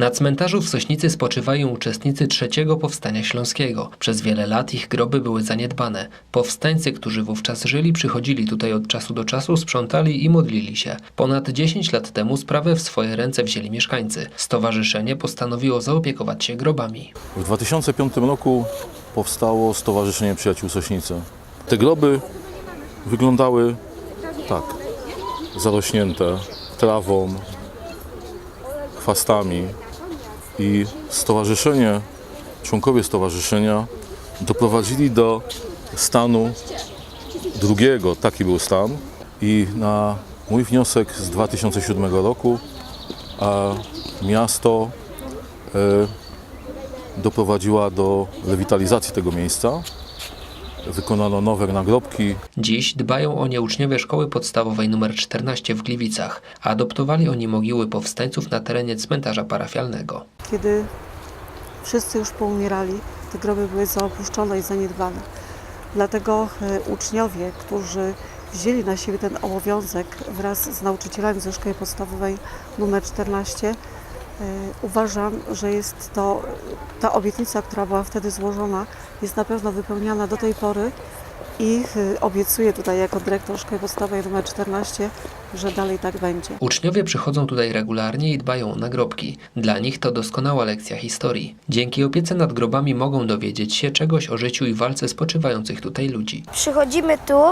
Na cmentarzu w Sośnicy spoczywają uczestnicy trzeciego powstania śląskiego. Przez wiele lat ich groby były zaniedbane. Powstańcy, którzy wówczas żyli, przychodzili tutaj od czasu do czasu, sprzątali i modlili się. Ponad 10 lat temu sprawę w swoje ręce wzięli mieszkańcy. Stowarzyszenie postanowiło zaopiekować się grobami. W 2005 roku powstało Stowarzyszenie Przyjaciół Sośnicy. Te groby wyglądały tak, zarośnięte trawą, chwastami i stowarzyszenie, członkowie stowarzyszenia doprowadzili do stanu drugiego, taki był stan i na mój wniosek z 2007 roku miasto e, doprowadziła do rewitalizacji tego miejsca. Wykonano nowe nagrobki, Dziś dbają o nie uczniowie szkoły podstawowej nr 14 w Gliwicach. Adoptowali oni mogiły powstańców na terenie cmentarza parafialnego. Kiedy wszyscy już poumierali, te groby były zaopuszczone i zaniedbane. Dlatego e, uczniowie, którzy wzięli na siebie ten obowiązek wraz z nauczycielami ze szkoły podstawowej nr 14, e, uważam, że jest to ta obietnica, która była wtedy złożona, jest na pewno wypełniana do tej pory i e, obiecuję tutaj jako dyrektor szkoły podstawowej nr 14, że dalej tak będzie. Uczniowie przychodzą tutaj regularnie i dbają o nagrobki. Dla nich to doskonała lekcja historii. Dzięki opiece nad grobami mogą dowiedzieć się czegoś o życiu i walce spoczywających tutaj ludzi. Przychodzimy tu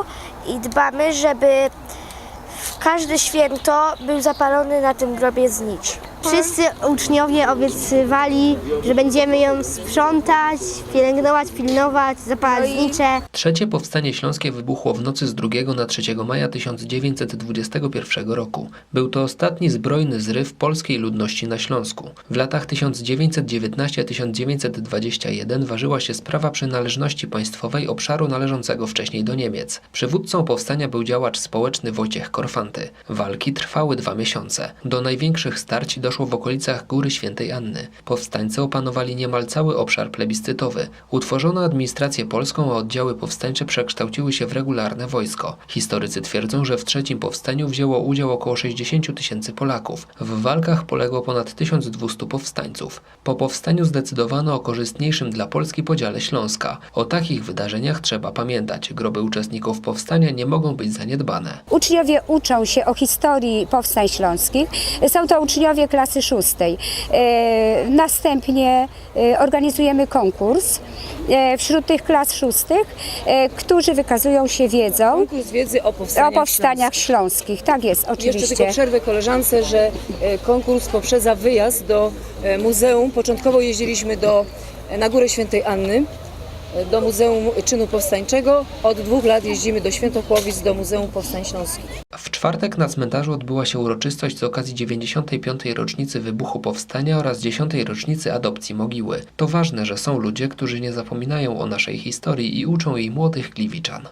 i dbamy, żeby każde święto był zapalony na tym grobie znicz. Wszyscy uczniowie obiecywali, że będziemy ją sprzątać, pielęgnować, pilnować, zapalać znicze. Trzecie powstanie śląskie wybuchło w nocy z 2 na 3 maja 1921 roku. Był to ostatni zbrojny zryw polskiej ludności na Śląsku. W latach 1919-1921 ważyła się sprawa przynależności państwowej obszaru należącego wcześniej do Niemiec. Przywódcą powstania był działacz społeczny Wojciech Korfanty. Walki trwały dwa miesiące. Do największych starć doszło w okolicach Góry Świętej Anny. Powstańcy opanowali niemal cały obszar plebiscytowy. Utworzono administrację polską, a oddziały powstańcze przekształciły się w regularne wojsko. Historycy twierdzą, że w trzecim powstaniu wzięło udział około 60 tysięcy Polaków. W walkach poległo ponad 1200 powstańców. Po powstaniu zdecydowano o korzystniejszym dla Polski podziale Śląska. O takich wydarzeniach trzeba pamiętać. Groby uczestników powstania nie mogą być zaniedbane. Uczniowie uczą się o historii powstań śląskich. Są to uczniowie klasy szóstej. E, Następnie e, organizujemy konkurs e, wśród tych klas szóstych, którzy wykazują się wiedzą Konkurs wiedzy o o powstaniach, powstaniach śląskich. Tak jest, Śląskich. Jeszcze oczywiście. tylko przerwę koleżance, że konkurs poprzedza wyjazd do muzeum. Początkowo jeździliśmy do, na Górę Świętej Anny, do Muzeum Czynu Powstańczego. Od dwóch lat jeździmy do Świętochłowic, do Muzeum Powstań Śląskich. Czwartek na cmentarzu odbyła się uroczystość z okazji 95. rocznicy wybuchu powstania oraz 10. rocznicy adopcji mogiły. To ważne, że są ludzie, którzy nie zapominają o naszej historii i uczą jej młodych gliwiczan.